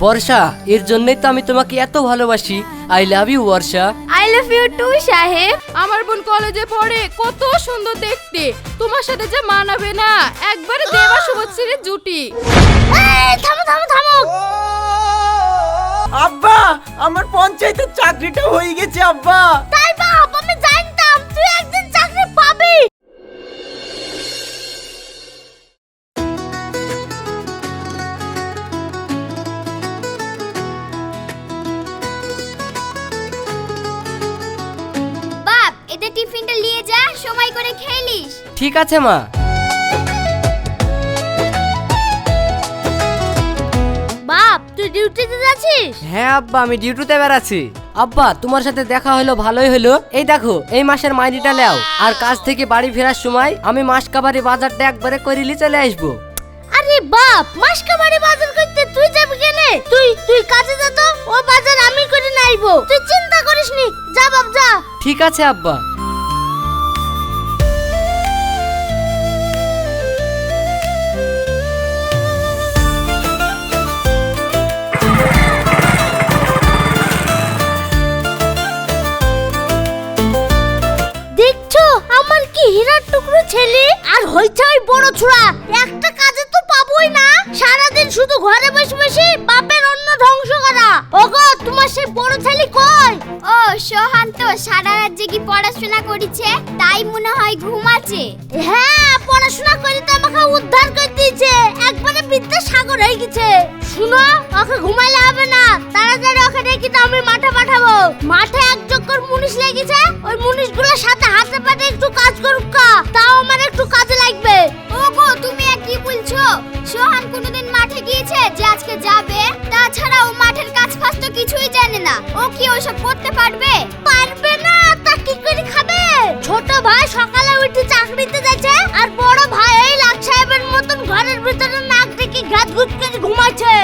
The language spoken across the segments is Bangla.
বর্ষা এর জন্যই তো আমি তোমাকে এত ভালোবাসি। I love you Barsha. I love you too Saheb. আমার বোন কলেজে পড়ে কত সুন্দর দেখতে। তোমার সাথে যে মানাবে না একবারে দেবা শুভশ্রীর জুটি। এই, থামো থামো থামো। আব্বা আমার পঞ্চায়েতের চাকরিটা হয়ে গেছে আব্বা। তাই বাপ আমি জানতাম তুই একদিন করে ঠিক আছে মা। বাপ তুই ডিউটিতে যাচ্ছিস? হ্যাঁ আব্বা আমি ডিউটিতে বেড়াচ্ছি। আব্বা তোমার সাথে দেখা হলো ভালোই হলো। এই দেখো এই মাসের মাইনিটা নাও। আর কাজ থেকে বাড়ি ফেরার সময় আমি মাস কাবারি বাজারটা একবারে করিলি চলে আসব। আরে বাপ মাসকাবাড়ি বাজার করতে তুই যাবি কেনে? তুই তুই কাজে যা তো ও বাজার আমি করে নাইবো। তুই চিন্তা করিস নি যা বাপ যা। ঠিক আছে আব্বা। হইছে ওই বড় ছুড়া। একটা কাজে তো পাবোই না। সারাদিন শুধু ঘরে বসে বসে বাপের অন্ন ধ্বংস করা। ওগো তোমার সেই বড় ছেলে কই? ও সোহান তো সারা রাত জেগে পড়াশোনা করেছে তাই মনে হয় ঘুমাচ্ছে হ্যাঁ পড়াশোনা করে তো আমাকে উদ্ধার করে দিয়েছে। একবারে বিদ্যা সাগর হয়ে গেছে। শুনো ওকে ঘুমাইলে হবে না। তাড়াতাড়ি ওকে ডেকে তো আমি মাঠে পাঠাবো। মাঠে এক চক্কর মুনিশ লেগেছে। ওই মুনিশগুলোর সাথে হাতে পাতে একটু কাজ করুক। তাও আমার একটু কাজে বলছো? সোহান কোনোদিন মাঠে গিয়েছে যে আজকে যাবে? তাছাড়া ও মাঠের কাজ ফাজ তো কিছুই জানে না। ও কি ওসব করতে পারবে? পারবে না, তা কি করে খাবে? ছোট ভাই সকালে উঠে চাকরিতে যাচ্ছে, আর বড় ভাই এই লাট সাহেবের মতন ঘরের ভিতরে নাক ডেকে ঘাত ঘুট করে ঘুমাচ্ছে।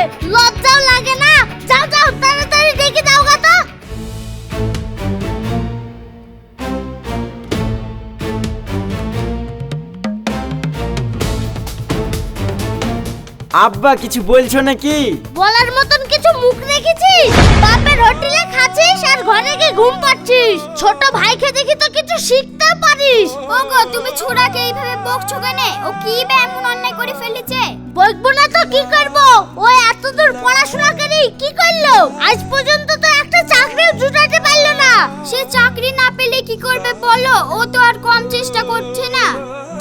আব্বা কিছু বলছো নাকি? বলার মতন কিছু মুখ রেখেছিস? বাপের হোটেলে খাচ্ছিস আর ঘরে গিয়ে ঘুম পাচ্ছিস ছোট ভাইকে দেখি তো কিছু শিখতে পারিস। ওগো তুমি ছোড়াকে এইভাবে বকছো কেন? ও কি বা এমন অন্যায় করে ফেলেছে? বলব না তো কি করব? ও এত দূর পড়াশোনা করে কি করল? আজ পর্যন্ত তো একটা চাকরিও জুটাতে পারল সে চাকরি না পেলে কি করবে বলো? ও তো আর কম চেষ্টা করছে না।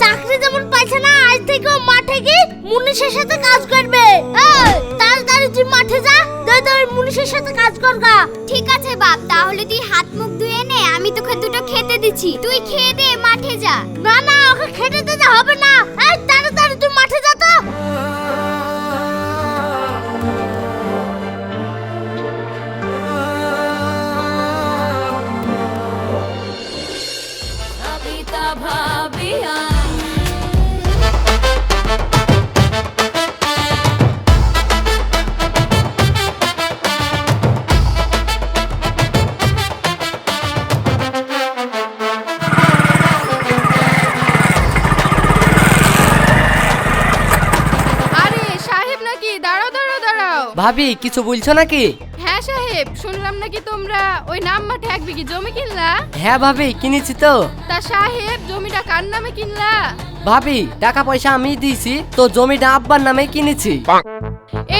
চাকরি যেমন পাইছে না আজ থেকে ও মাঠে গিয়ে মুনিশের সাথে কাজ করবে। তাড়াতাড়ি তুই মাঠে যা মুনিশের সাথে কাজ করগা। ঠিক আছে বাপ তাহলে তুই হাত মুখ ধুয়ে নে আমি তোকে দুটো খেতে দিচ্ছি। তুই খেয়ে দে মাঠে যা। না না ওকে খেতে দিতে হবে ভাবি কিছু বলছো নাকি? হ্যাঁ সাহেব শুনলাম নাকি তোমরা ওই নাম মাঠে এক বিঘি জমি কিনলা? হ্যাঁ ভাবি কিনেছি তো। তা সাহেব জমিটা কার নামে কিনলা? ভাবি টাকা পয়সা আমি দিয়েছি তো জমিটা আব্বার নামে কিনেছি।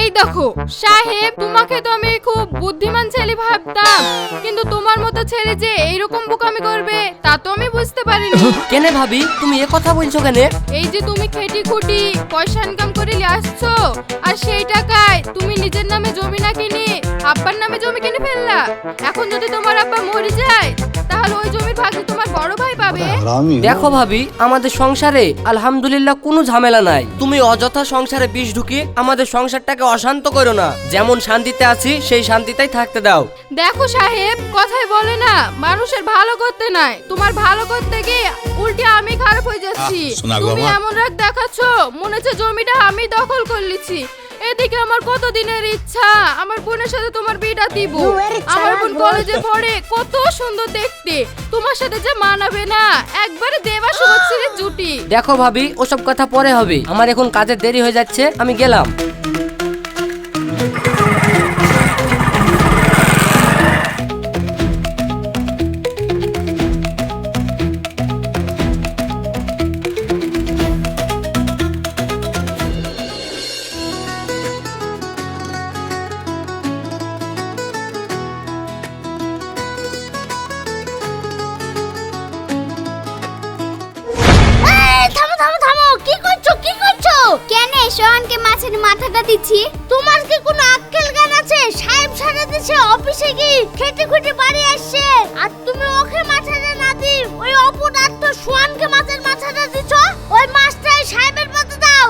এই দেখো সাহেব তোমাকে তো আমি খুব বুদ্ধিমান ছেলে ভাবতাম কিন্তু তোমার মতো ছেলে যে এইরকম বোকামি করবে তা তো আমি বুঝতে পারিনি। কেনে ভাবি তুমি এ কথা বলছো কেনে? এই যে তুমি খেটি খুটি পয়সা ইনকাম করে নিয়ে আসছো আর সেই তুমি নিজের নামে জমি না কিনে আব্বার নামে জমি কিনে ফেললা। এখন যদি তোমার আব্বা মরে যায় তাহলে ওই জমির ভাগ তো তোমার বড় ভাই পাবে। দেখো ভাবি আমাদের সংসারে আলহামদুলিল্লাহ কোনো ঝামেলা নাই। তুমি অযথা সংসারে বিষ ঢুকিয়ে আমাদের সংসারটাকে অশান্ত করো না। যেমন শান্তিতে আছি সেই শান্তিতেই থাকতে দাও। দেখো সাহেব কথাই বলে না মানুষের ভালো করতে নাই। তোমার ভালো করতে গিয়ে উল্টে আমি খারাপ হয়ে যাচ্ছি। আহ, শোনা গো তুমি আমার। এমন রাগ দেখাচ্ছ মনে হচ্ছে জমিটা আমি দখল করে করলিছি এদিকে আমার কত দিনের ইচ্ছা? আমার বোনের সাথে তোমার বিয়েটা দিব। আমার বোন কলেজে পড়ে কত সুন্দর দেখতে। তোমার সাথে যে মানাবে না একবারে দেবা শুভশ্রীর জুটি দেখো ভাবি ওসব কথা পরে হবে। আমার এখন কাজের দেরি হয়ে যাচ্ছে আমি গেলাম। সোহানকে মাছের মাথাটা দিচ্ছি। তোমার কি কোনো আক্কেল জ্ঞান আছে? সাহেব সারা দিছে অফিসে কি খেটে খুঁটে বাড়ি আসছে। আর তুমি ওকে মাথাটা না দি ওই অপদার্থ সোয়ানকে মাছের মাথাটা দিছ ওই মাছটাই সাহেবের মতো দাও।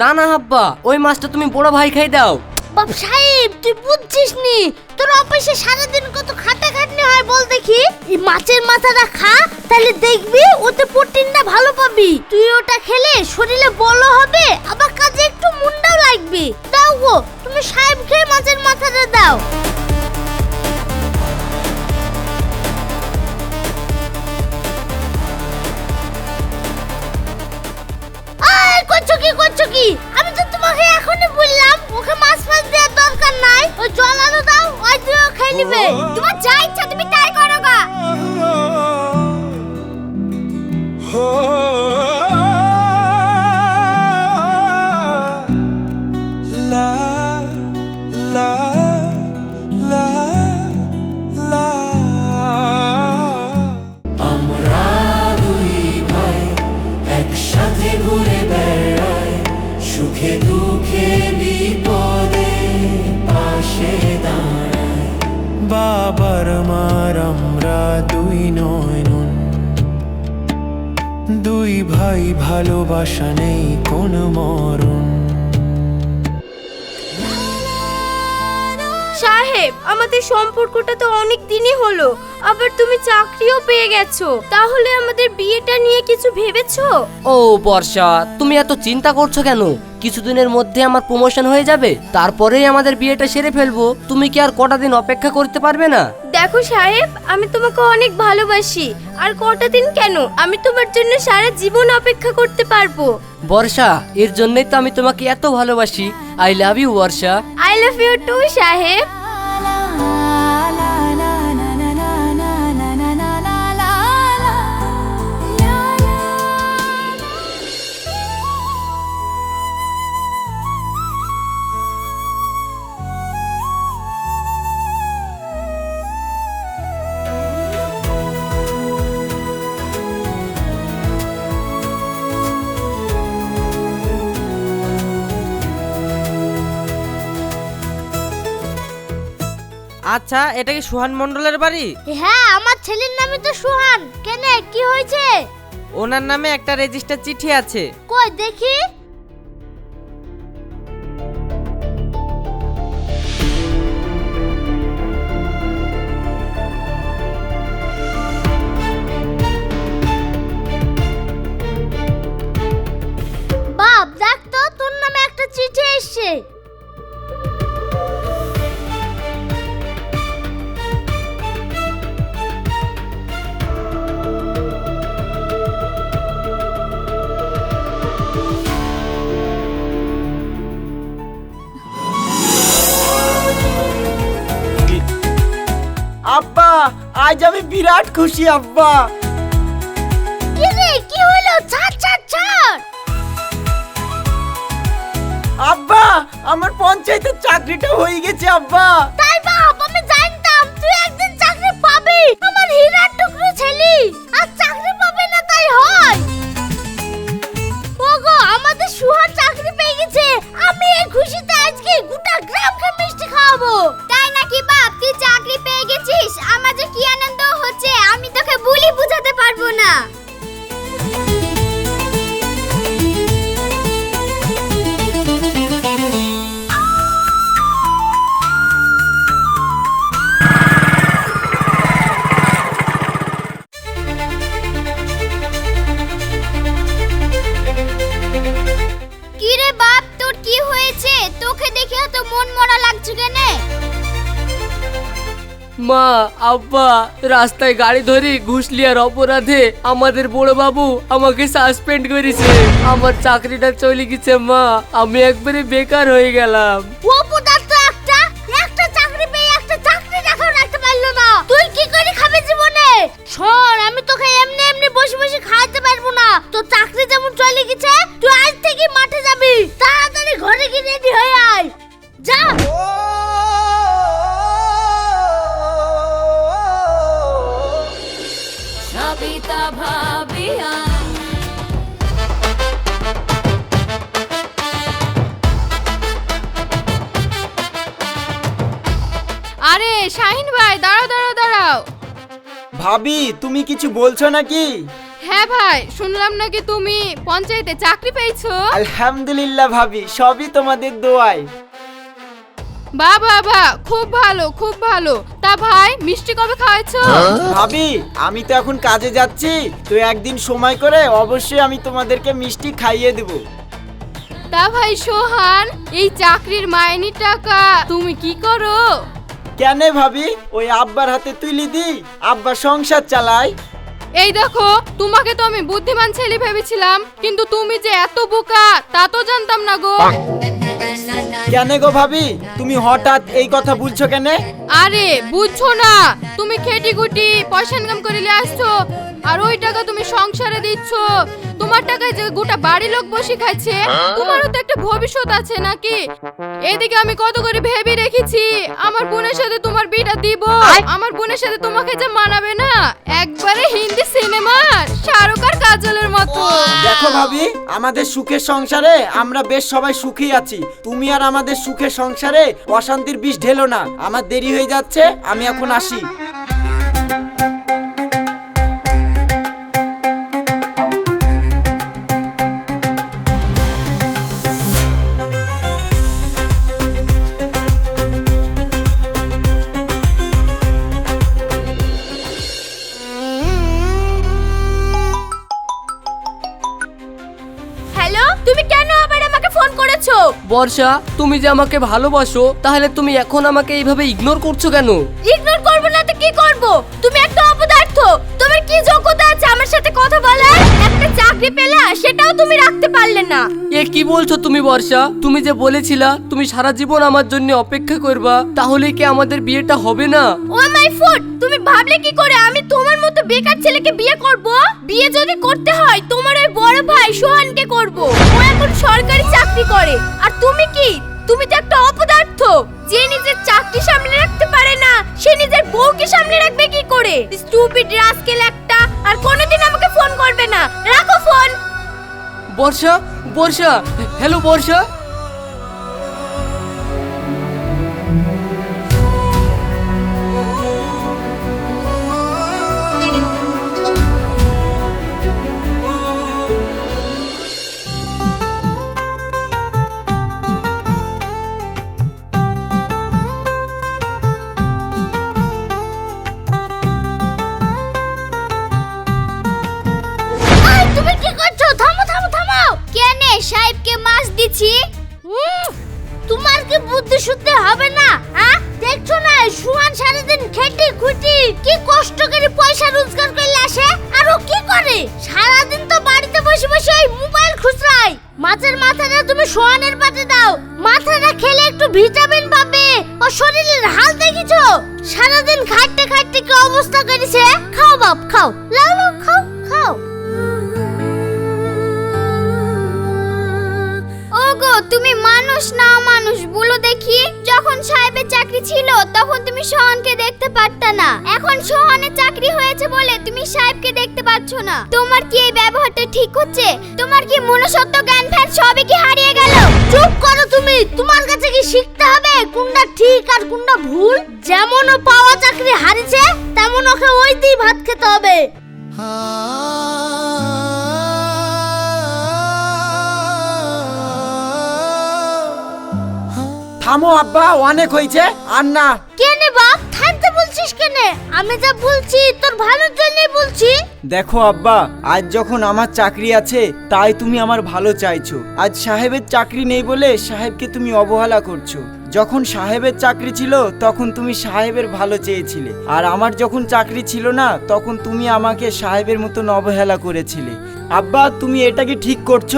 না না আব্বা ওই মাছটা তুমি বড় ভাই খাই দাও। বাপ সাহেব তুই বুঝছিস নি? তোর অফিসে সারাদিন কত খাটাখাটনি হয় বল দেখি। এই মাছের মাথাটা খা তাহলে দেখবি ওতে প্রোটিনটা ভালো পাবি। তুই ওটা খেলে শরীরে বল হবে আবার মাছের মাথাটা দাও। আয় করছ কি করছ কি? আমি তো তোমাকে এখনই বললাম ওকে মাছ ফাছ দেওয়ার দরকার নাই। ও জল আলো দাও ওই দিয়ে খেয়ে নিবে। তোমার যা ইচ্ছা তুমি দুই ভাই ভালোবাসা নেই কোন মরণ। সাহেব আমাদের সম্পর্কটা তো অনেক দিনই হলো আবার তুমি চাকরিও পেয়ে গেছো। তাহলে আমাদের বিয়েটা নিয়ে কিছু ভেবেছো? ও বর্ষা তুমি এত চিন্তা করছ কেন? কিছুদিনের মধ্যে আমার প্রমোশন হয়ে যাবে। তারপরেই আমাদের বিয়েটা সেরে ফেলব। তুমি কি আর কটা দিন অপেক্ষা করতে পারবে না? দেখো সাহেব আমি তোমাকে অনেক ভালোবাসি। আর কটা দিন কেন? আমি তোমার জন্য সারা জীবন অপেক্ষা করতে পারব। বর্ষা এর জন্যই তো আমি তোমাকে এত ভালোবাসি। I love you Barsha. I love you too Saheb. আচ্ছা এটা কি সুহান মন্ডলের বাড়ি? হ্যাঁ আমার ছেলের নামে তো সুহান। কেন কি হয়েছে? ওনার নামে একটা রেজিস্টার চিঠি আছে। কই দেখি। আজ আমি বিরাট খুশি আব্বা। কি রে কি হলো? ছাড় ছাড় ছাড়। আব্বা আমার পঞ্চায়েতের চাকরিটা হয়ে গেছে আব্বা। তাই বাপ আমি জানতাম তুই একদিন চাকরি পাবি। আমার হীরার টুকরো ছেলে। আর চাকরি পাবে না তাই হয়। ওগো আমাদের সুহান চাকরি পেয়ে গেছে। আমি এই খুশিতে পেয়ে গেছিস আমার আব্বা, রাস্তায় গাড়ি ধরে ঘুষ লিয়ার অপরাধে আমাদের বড় বাবু আমাকে সাসপেন্ড করেছে। আমার চাকরিটা চলে গেছে, মা। আমি একবারে বেকার হয়ে গেলাম। ও আরে শাহিন ভাই দাঁড়াও দাঁড়াও দাঁড়াও। ভাবি তুমি কিছু বলছো নাকি? হ্যাঁ ভাই শুনলাম নাকি তুমি পঞ্চায়েতে চাকরি পেয়েছ? আলহামদুলিল্লাহ ভাবি সবই তোমাদের দোয়ায়। বা বাবা খুব ভালো খুব ভালো। তা ভাই মিষ্টি কবে খাওয়াইছো? ভাবি আমি তো এখন কাজে যাচ্ছি তো একদিন সময় করে অবশ্যই আমি তোমাদেরকে মিষ্টি খাইয়ে দেব। তা ভাই সোহান এই চাকরির মাইনের টাকা তুমি কি করো? কেন ভাবি? ওই আব্বার হাতে তুলি দি আব্বা সংসার চালাই এই দেখো তোমাকে তো আমি বুদ্ধিমান ছেলে ভেবেছিলাম কিন্তু তুমি যে এত বোকা তা তো জানতাম না গো। কেন গো ভাবি? তুমি হঠাৎ এই কথা বলছো কেন? আরে বুঝছ না তুমি খেটি গুটি পয়সা ইনকাম করে নিয়ে আসছো আর ওই টাকা তুমি সংসারে দিচ্ছ। তোমার টাকায় যে গোটা বাড়ি লোক বসে খাচ্ছে তোমারও তো একটা ভবিষ্যৎ আছে নাকি? এদিকে আমি কত করে ভেবে রেখেছি আমার বোনের সাথে তোমার বিটা দিব। আমার বোনের সাথে তোমাকে যে মানাবে না একবারে হিন্দি সিনেমার শাহরুখ আর কাজলের মতো। দেখো ভাবি আমাদের সুখের সংসারে আমরা বেশ সবাই সুখী আছি। তুমি আর আমাদের সুখের সংসারে অশান্তির বিষ ঢেলো না। আমার দেরি হয়ে যাচ্ছে আমি এখন আসি। তুমি কেন আবার আমাকে ফোন করেছ? বর্ষা তুমি যে আমাকে ভালোবাসো তাহলে তুমি এখন আমাকে এইভাবে ইগনোর করছ কেন? ইগনোর করব না তো কি করব? তুমি একটা অপদার্থ। তোমার কি যোগ্যতা আছে আমার সাথে কথা বলার? একটা চাকরি পেলা সেটাও তুমি রাখতে পারলে না। এ কি বলছো তুমি বর্ষা? তুমি যে বলেছিলা তুমি সারা জীবন আমার জন্য অপেক্ষা করবা তাহলে কি আমাদের বিয়েটা হবে না? ও মাই ফুড তুমি ভাবলে কি করে? আমি তোমার মতো বেকার ছেলেকে বিয়ে করব? বিয়ে যদি করতে হয় তোমার সোহানকে করব। ও এখন সরকারি চাকরি করে। আর তুমি কি? তুমি তো একটা অপদার্থ। যে নিজের চাকরি সামলে রাখতে পারে না, সে নিজের বউকে সামলে রাখবে কি করে? স্টুপিড রাস্কেল একটা। আর কোনোদিন আমাকে ফোন করবে না। রাখো ফোন বর্ষা বর্ষা হ্যালো বর্ষা। মাথাটা তুমি সোয়ানের পাতে দাও। মাথাটা খেলে একটু ভিটামিন পাবে। ও শরীরের হাল দেখিছো? সারাদিন খাইতে খাইতে কি অবস্থা করেছে? খাও বাপ, খাও। লাও লাও খাও খাও। ওগো তুমি মানুষ না মানুষ বলো দেখি। যখন সাহেবের চাকরি ছিল তখন তুমি সোহানকে দেখতে পারতা না। এখন সোহানের চাকরি হয়েছে বলে তুমি সাহেবকে দেখতে পাচ্ছ না। তোমার কি এই ব্যবহারটা ঠিক হচ্ছে? তোমার কি মনুষ্যত্ব জ্ঞান ফ্যান সবই কি হারিয়ে গেল? চুপ করো তুমি তোমার কাছে কি শিখতে হবে? কোনটা ঠিক আর কোনটা ভুল? যেমন ও পাওয়া চাকরি হারিয়েছে তেমন ওকে ওইতেই ভাত খেতে হবে। থামো আব্বা অনেক হয়েছে। আর না। কেনে বাপ থামতে বলছিস কেনে? আমি যা বলছি তোর ভালোর জন্যই বলছি। দেখো আব্বা আজ যখন আমার চাকরি আছে তাই তুমি আমার ভালো চাইছো। আজ সাহেবের চাকরি নেই বলে সাহেবকে তুমি অবহেলা করছ। যখন সাহেবের চাকরি ছিল তখন তুমি সাহেবের ভালো চেয়েছিলে। আর আমার যখন চাকরি ছিল না তখন তুমি আমাকে সাহেবের মতন অবহেলা করেছিলে। আব্বা তুমি এটা কি ঠিক করছ?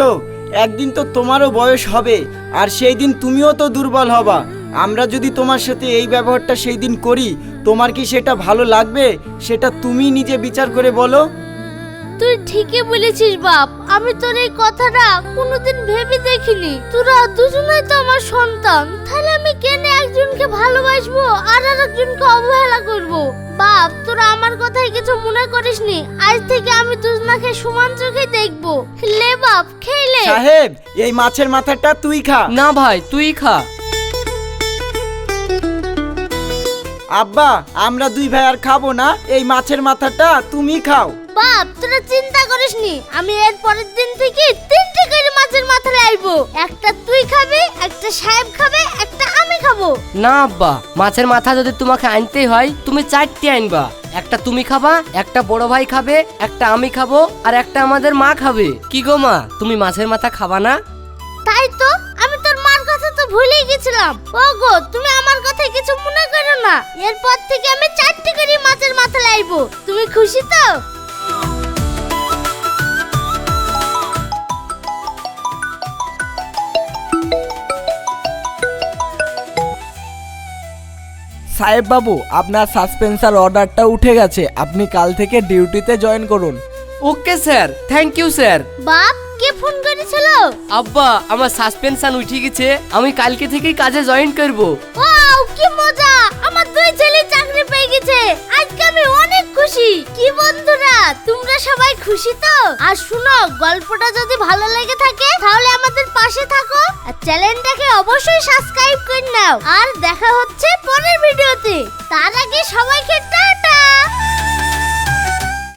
একদিন তো তোমারও বয়স হবে, আর সেই দিন তুমিও তো দুর্বল হবা। আমরা যদি তোমার সাথে এই ব্যবহারটা সেই দিন করি, তোমার কি সেটা ভালো লাগবে? সেটা তুমি নিজে বিচার করে বলো। তুই ঠিকই বলেছিস বাপ। আমি তোর এই কথাটা কোনোদিন ভেবে দেখিনি। তোরা দুজনেই তো আমার সন্তান। তাহলে আমি কেন একজনকে ভালোবাসবো আর আরেকজনকে অবহেলা করব? বাপ তোরা আমার কথায় কিছু মনে করিসনি। আজ থেকে আমি দুজনাকে সমান চোখে দেখব। লে বাপ খেলে সাহেব এই মাছের মাথাটা তুই খা। না ভাই তুই খা। আব্বা আমরা দুই ভাই আর খাব না। এই মাছের মাথাটা তুমি খাও। বাপ তোরা চিন্তা করিস নি। আমি এর পরের দিন থেকে তিনটে করে মাছের মাথা লাইবো একটা তুই খাবি একটা সাহেব খাবে একটা আমি খাব। না আব্বা মাছের মাথা যদি তোমাকে আনতেই হয় তুমি চারটে আনবা। একটা তুমি খাবা একটা বড় ভাই খাবে একটা আমি খাব আর একটা আমাদের মা খাবে। কি গো মা তুমি মাছের মাথা খাবা না? তাই তো আমি তোর মার কথা তো ভুলেই গেছিলাম। ও গো তুমি আমার কথা কিছু মনে করো না। এরপর থেকে আমি চারটে করে মাছের মাথা লাইবো তুমি খুশি তো? সাহেব বাবু আপনার সাসপেন্সার অর্ডারটা উঠে গেছে। আপনি কাল থেকে ডিউটিতে জয়েন করুন। Okay sir thank you sir বাপ কে ফোন করেছিল আব্বা আমার সাসপেনশন উঠে গেছে। আমি কালকে থেকেই কাজে জয়েন করব। ওয়াও কি মজা! আমার দুই ছেলে চাকরি পেয়ে গেছে। আজকে আমি অনেক খুশি। কি বন্ধুরা তোমরা সবাই খুশি তো? আর শুনো গল্পটা যদি ভালো লেগে থাকে তাহলে আমাদের পাশে থাকো। আর চ্যানেলটাকে অবশ্যই সাবস্ক্রাইব করে নাও। আর দেখা হচ্ছে পরের ভিডিওতে। তার আগে সবাইকে টাটা!